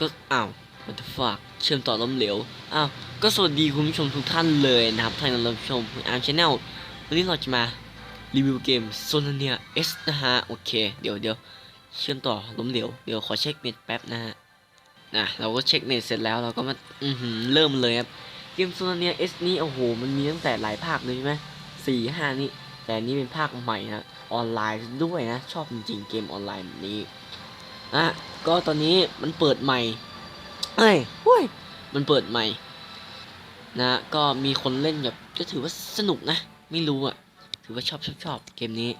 ก็อ้าว what the fuck เชื่อมต่อล้มเหลว อ้าว ก็สวัสดีคุณผู้ชมทุกท่านเลยนะครับท่านกำลังรับชมอาร์มชาแนลวันนี้เราจะมารีวิวเกมโซนเนียเอสนะฮะ โอเค เดี๋ยวเดี๋ยวเชื่อมต่อล้มเหลว เดี๋ยวขอเช็คเน็ตแป๊บนะฮะนะเราก็เช็คเน็ตเสร็จแล้วเราก็มาอือหือเริ่มเลยครับ เกมโซนเนียเอสนี้โอ้โห มันมีตั้งแต่หลายภาคเลยใช่ไหมสี่ห้านี่แต่นนี้เป็นภาคใหม่นะออนไลน์ด้วยนะ ชอบจริงๆเกมออนไลน์แบบนี้ อะก็ตอนนี้มันเปิดใหม่เอ้ยห้วยมันเปิดใหม่ นะ ก็มีคนเล่นแบบก็ถือว่าสนุกนะ ไม่รู้อะ ถือว่าชอบชอบชอบเกมนี้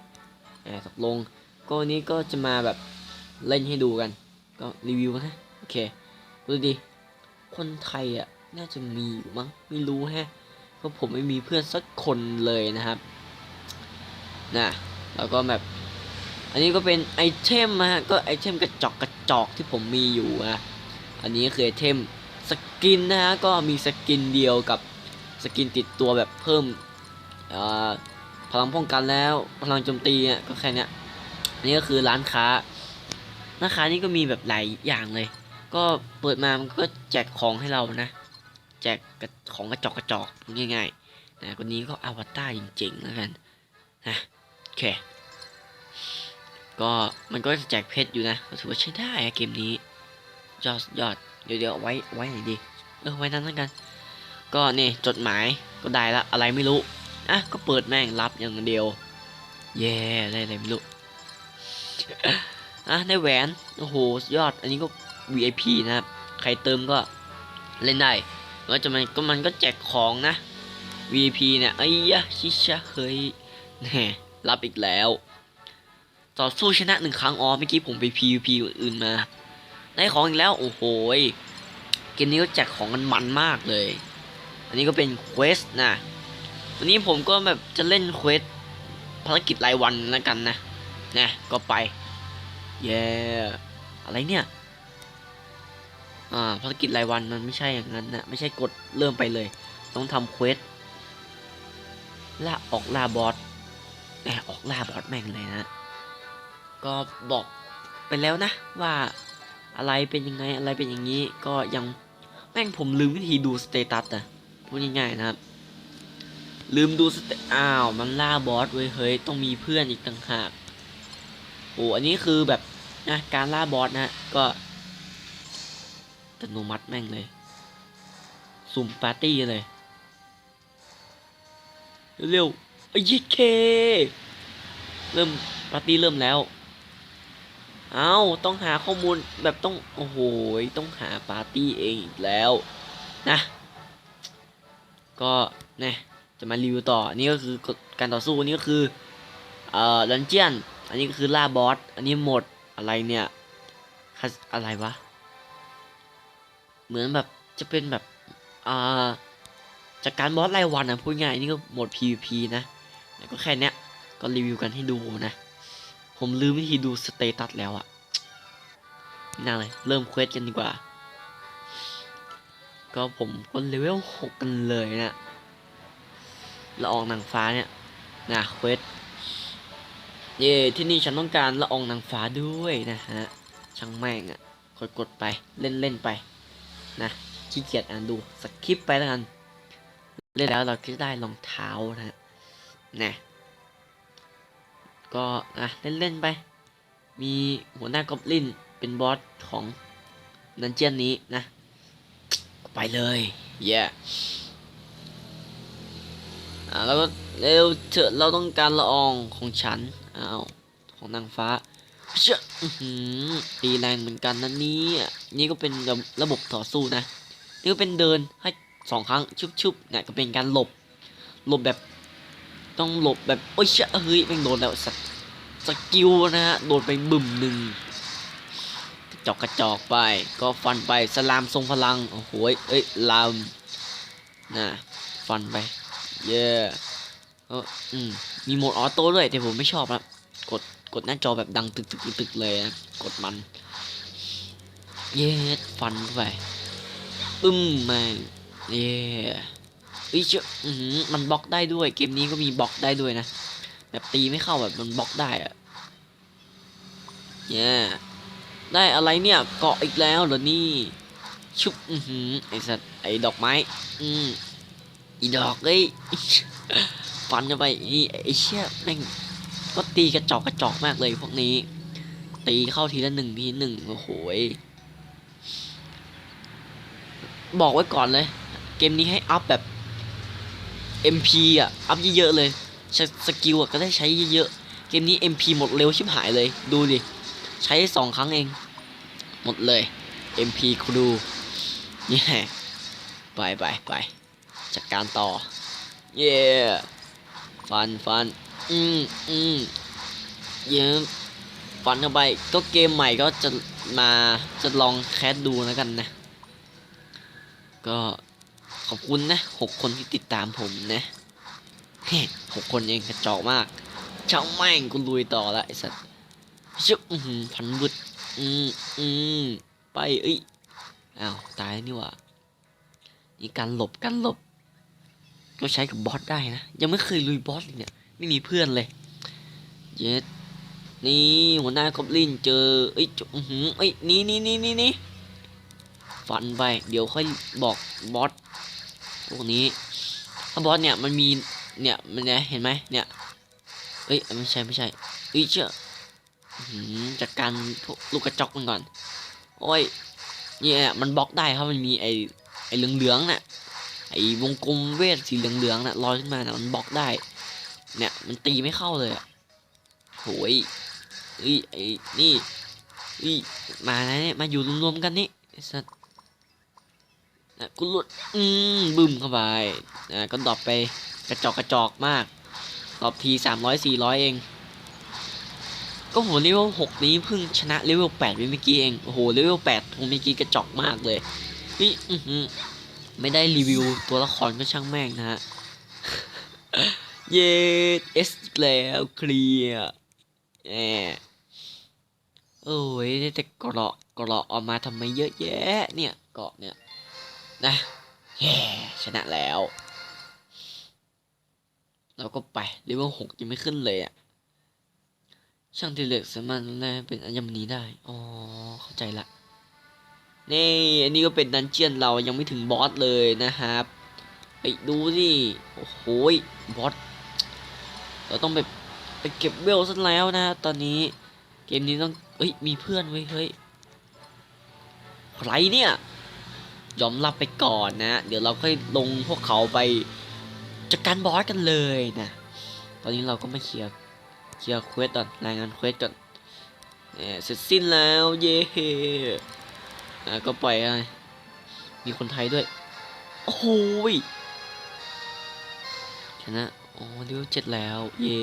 แอบตกลง ก็วันนี้ก็จะมาแบบเล่นให้ดูกัน ก็รีวิวกันนะโอเคดูดิคนไทยอะน่าจะมีอยู่มั้งไม่รู้แฮะเพราะผมไม่มีเพื่อนสักคนเลยนะครับนะแล้วก็แบบ อันนี้ก็เป็นไอเทมนะฮะก็ไอเทมกระจอกกระจอกที่ผมมีอยู่อะอันนี้คือไอเทมสกินนะฮะก็มีสกินเดียวกับสกินติดตัวแบบเพิ่มพลังป้องกันแล้วพลังโจมตีเนี่ยก็แค่นี้อันนี้ก็คือร้านค้าร้านค้านี่ก็มีแบบหลายอย่างเลย ก็เปิดมามันก็แจกของให้เรานะ แจกของกระจอกกระจอกง่ายๆนะคนนี้ก็อวตารจริงๆแล้วกันนะโอเค ก็มันก็จะแจกเพชรอยู่นะถือว่าใช้ได้อะเกมนี้ยอดยอดเดี๋ยวเดี๋ยวไว้ไว้ไหนดีเออไว้นั้นแล้วกัน ก็นี่จดหมายก็ได้ละอะไรไม่รู้อะก็เปิดแม่งรับอย่างเดียวเย่ได้อะไรไม่รู้อะได้แหวนโอ้โหยอด อันนี้ก็ VIP นะครับ ใครเติมก็เล่นได้แล้วจะมันก็มันก็แจกของนะ VIP เนี่ยไอ้ยะชิชะเฮ้ยแหมรับอีกแล้ว ต่อสู้ชนะหนึ่งครั้งอ๋อเมื่อกี้ผมไป PVP อื่นมา ได้ของอีกแล้ว โอ้โหเกมนี้ก็แจกของกันมันมากเลย อันนี้ก็เป็นเควสนะ วันนี้ผมก็แบบจะเล่นเควสภารกิจรายวันแล้วกันนะนะก็ไป เย้อะไรเนี่ย อ่าภารกิจรายวันมันไม่ใช่อย่างนั้นนะ ไม่ใช่กดเริ่มไปเลย ต้องทำเควสล่าออกล่าบอสแหมออกล่าบอสแม่งเลยนะ ก็บอกไปแล้วนะ ว่าอะไรเป็นยังไงอะไรเป็นอย่างนี้ ก็ยังแม่งผมลืมวิธีดูสเตตัสอะพูดง่ายๆนะครับ ลืมดูสเตอ้าวมันล่าบอสเว้ยเฮ้ยต้องมีเพื่อนอีกต่างหากโอ้อันนี้คือแบบนะการล่าบอสนะก็อัตโนมัติแม่งเลย สุ่มปาร์ตี้เลย เร็วๆไอ้ยิเค เริ่มปาร์ตี้เริ่มแล้ว เอาต้องหาข้อมูลแบบต้อง โอ้โหต้องหาปาร์ตี้เองอีกแล้วนะก็เนี่จะมารีวิวต่อนนี้ก็คือการต่อสู้นนี้ก็คือเอ่อดันเจียน อันนี้ก็คือล่าบอส อันนี้หมดอะไรเนี่ยอะไรวะ เหมือนแบบจะเป็นแบบอ่าจากการบอสรายวันนะพูดง่ายนนี่ก็หมด PVP นะแล้วก็แค่เนี้ยก็รีวิวกันให้ดูนะ ผมลืมวิธีดูสเตตัสแล้วอะไม่น่าเลย เริ่มเควสกันดีกว่า ก็ผมก็เลเวลหกกันเลยนะละอองนางฟ้าเนี่ยนะเควสเย่ที่นี่ฉันต้องการละอองนางฟ้าด้วยนะฮะ ช่างแม่งอะกดกดไปเล่นเล่นไปนะขี้เกียจอ่านดูสคริปไปแล้วกัน เล่นแล้วเราก็ได้รองเท้านะฮะนะ ก็อะเล่นๆไป มีหัวหน้ากอบลินเป็นบอสของดันเจียนนี้นะ ไปเลยเย่อ่าแล้วก็เร็วเถอะเราต้องการละอองของฉันอ้าวของนางฟ้าเชื่อตีแรงเหมือนกันนะนี่นี่ก็เป็นระบบต่อสู้นะ นี่ก็เป็นเดินให้สองครั้งชุบๆเนี่ยก็เป็นการหลบหลบแบบ ต้องหลบแบบโอ้ยเชื่อเฮ้ยแม่งโดนแล้วสักสกิลนะฮะโดนไปบึ้มหนึ่งจอกกระจอกไป ก็ฟันไปสลามทรงพลัง โอ้โหเอ้ยลามนะฟันไป เย้เอออืมมีโหมดออโต้ด้วย แต่ผมไม่ชอบนะกดกดหน้าจอแบบดังตึกตึกตึกเลยนะกดมัน เย้ฟันไปอึ้มแม่งเย้ อ้ยเจ้าอือหือมันบล็อกได้ด้วย เกมนี้ก็มีบล็อกได้ด้วยนะ แบบตีไม่เข้าแบบมันบล็อกได้อะเย้ได้อะไรเนี่ยเกาะอีกแล้วเหรอนี่ ชุบอือหือไอสัตว์ไอดอกไม้ อืมอีดอกเอ้ยฟันเข้าไปนี่ไอเชี่ยแม่งก็ตีกระจอกกระจอกมากเลยพวกนี้ ตีเข้าทีละหนึ่งทีหนึ่งโอ้โหบอกไว้ก่อนเลย เกมนี้ให้อัพแบบ MP อะ อัพเยอะๆเลยใช้สกิลอะก็ได้ใช้เยอะๆ เกมนี้ MP หมดเร็วชิบหายเลย ดูดิ ใช้สองครั้งเอง หมดเลย MP ครูเย่ไปไปไปจัดการต่อ เย่ฟันฟันอืมอืมเยี่ยมฟันเข้าไป ก็เกมใหม่ก็จะมาจะลองแคสดูแล้วกันนะ ก็ ขอบคุณนะหกคนที่ติดตามผมนะหกคนเองกระจอกมากเจ้าแม่งกูลุยต่อละไอ้สัสชุบพันบุดอืมอืมไปเอ้ยอ้าวตายนี่ว่านี่การหลบการหลบ ก็ใช้กับบอสได้นะ ยังไม่เคยลุยบอสเลยเนี่ย ไม่มีเพื่อนเลย เย็ดนี่หัวหน้ากอบลินเจอเอ้ยจุอื้อหือเอ้ยนี่นี่นี่นี่นี่ฟันไป เดี๋ยวค่อยบอกบอส พวกนี้ถ้าบอสเนี่ยมันมีเนี่ยมันเนี่ยเห็นไหมเนี่ยเอ้ยไม่ใช่ไม่ใช่เอ้ยเชื่อจัดการพวกลูกกระจอกมันก่อน โอ้ยเนี่ยมันบล็อกได้ครับมันมีไอไอเหลืองๆน่ะไอ้วงกลมเวทสีเหลืองๆน่ะลอยขึ้นมาน่ะมันบล็อกได้ เนี่ยมันตีไม่เข้าเลยอะโหยเอ้ยไอ้นี่เอ้ยมานะเนี่ยมาอยู่รวมๆกันนี่สัส นะกูหลุดอืมบึ้มเข้าไปนะก็ดรอปไปกระจอกกระจอกมากดรอปทีสามร้อยสี่ร้อยเอง ก็โหเลเวลหกนี้เพิ่งชนะเลเวลแปดไปเมื่อกี้เองโอ้โหเลเวลแปดผมเมื่อกี้กระจอกมากเลยนี่อือไม่ได้รีวิวตัวละครก็ช่างแม่งนะฮะเย้เอสแล้วเคลียร์แหมโอ้ยแต่เกราะเกราะออกมาทำไมเยอะแยะเนี่ยเกราะเนี่ย นะแย่ชนะแล้ว เราก็ไปเลเวลหกยังไม่ขึ้นเลยอะ ช่างที่เหลือสามารถแลกเป็นอัญมณีได้ อ๋อ เข้าใจละ นี่ อันนี้ก็เป็นดันเจียนเรายังไม่ถึงบอสเลยนะครับ ไปดูสิ โอ้โห บอส เราต้องไปไปเก็บเวลซะแล้วนะ ตอนนี้ เกมนี้ต้อง เอ้ย มีเพื่อนไว้ยเฮ้ย ใครเนี่ย ยอมรับไปก่อนนะ เดี๋ยวเราค่อยลงพวกเขาไปจัดการบอสกันเลยนะ ตอนนี้เราก็มาเคลียร์เคลียร์เควสก่อนรายงานเควสก่อนเนี่ยเสร็จสิ้นแล้วเย่ก็ปล่อยไมีคนไทยด้วย โอ้โหยชนะอ๋อเลเวเจ็ดแล้ว เย่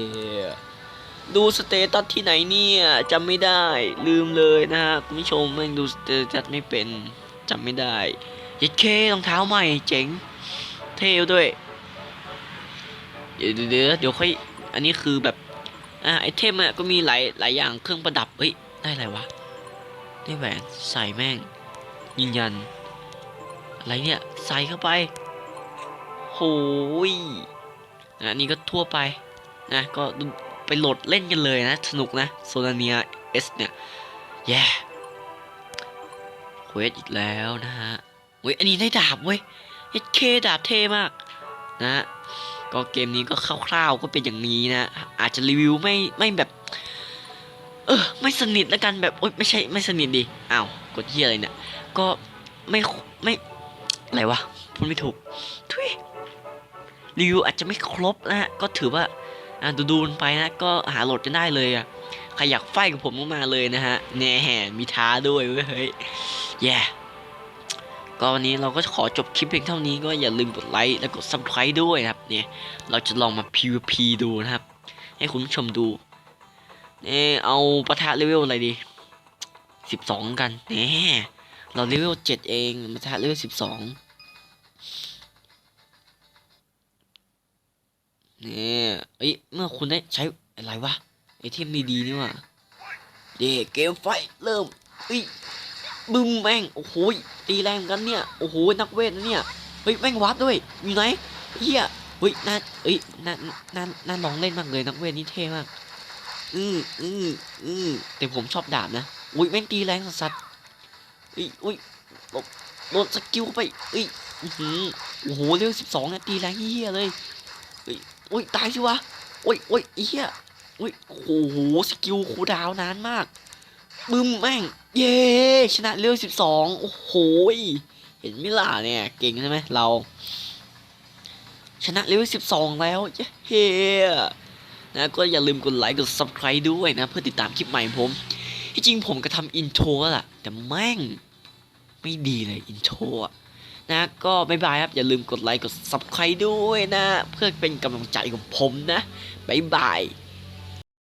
ดูสเตตัสที่ไหนเนี่ยจำไม่ได้ลืมเลยนะฮะคุณผู้ชมแม่งดูสเตตัสไม่เป็นจำไม่ได้ ย็ดเครองเท้าใหม่เจ๋ง เท่ด้วย เดี๋ยวเดี๋ยวเดี๋ยวค่อย อันนี้คือแบบ อ่าไอเทมอะก็มีหลายหลายอย่างเครื่องประดับ เฮ้ย ได้อะไรวะ ได้แหวนใส่แม่ง ยืนยัน อะไรเนี่ย ใส่เข้าไป โหยนะอันนี้ก็ทั่วไปนะ ก็ไปโหลดเล่นกันเลยนะ สนุกนะโซลาเนียเอสเนี่ย แย่เควสอีกแล้วนะฮะ เว้ยอันนี้ได้ดาบเว้ยเอเคดาบเท่มากนะ ก็เกมนี้ก็คร่าวๆก็เป็นอย่างนี้นะ อาจจะรีวิวไม่ไม่แบบ เออ ไม่สนิทแล้วกันแบบโอ๊ยไม่ใช่ไม่สนิทดิอ้าวกดเฮียอะไรเนี่ย ก็ไม่ไม่อะไรวะพูดไม่ถูกทุยรีวิวอาจจะไม่ครบนะฮะก็ถือว่าอะดูดูๆไปนะก็หาโหลดกันได้เลยอะใครอยากไฟกับผมก็มาเลยนะฮะแน่แห่มีท้าด้วยเว้ยเฮ้ยแย่ ก็วันนี้เราก็ขอจบคลิปเพียงเท่านี้ก็อย่าลืมกดไลค์และกด subscribe ด้วยนะครับเนี่ยเราจะลองมา PVP ดูนะครับ ให้คุณผู้ชมดูเนี่ยเอาปะทะเลเวลอะไรดีสิบสองกันเนี่ยเราเลเวลเจ็ดเองปะทะเลเวลสิบสองเนี่ยเอ้ยเมื่อคุณได้ใช้อะไรวะไอเทมดีๆนี่ว่ะเด็กเกมไฟเริ่มเอ้ยบึ้มแม่งโอ้โห ตีแรงกันเนี่ย โอ้โห นักเวทนะเนี่ย เฮ้ย แม่งวับด้วย อยู่ไหนเฮียเฮ้ยน่าเอ้ยน่าน่าน่าลองเล่นมากเลยนักเวทนี่เท่มาก อืออืออือแต่ผมชอบดาบนะ อุ้ยแม่งตีแรงสัสอุ้ยอุ้ยโดนสกิลไปอุ้ยอือหือโอ้โหเร็วสิบสองนะตีแรงเฮี้ยเลยอุ้ยอุ้ยตายสิวะอุ้ยอุ้ยเฮี้ยอุ้ยโอ้โห สกิลคูดาวนานมาก บึ้มแม่ง เย้ชนะเร็วสิบสองโอ้โหเห็นไมิล่ะเนี่ย เก่งใช่ไหมเรา ชนะเลเวล12แล้วเย้เฮ้นะก็อย่าลืมกดไลค์กด subscribe ด้วยนะ เพื่อติดตามคลิปใหม่ผม ที่จริงผมก็ทำอินโทรแล้วล่ะ แต่แม่ง ไม่ดีเลยอินโทรอะนะก็บายบายครับ อย่าลืมกดไลค์กด subscribe ด้วยนะ เพื่อเป็นกำลังใจกับผมนะบายบาย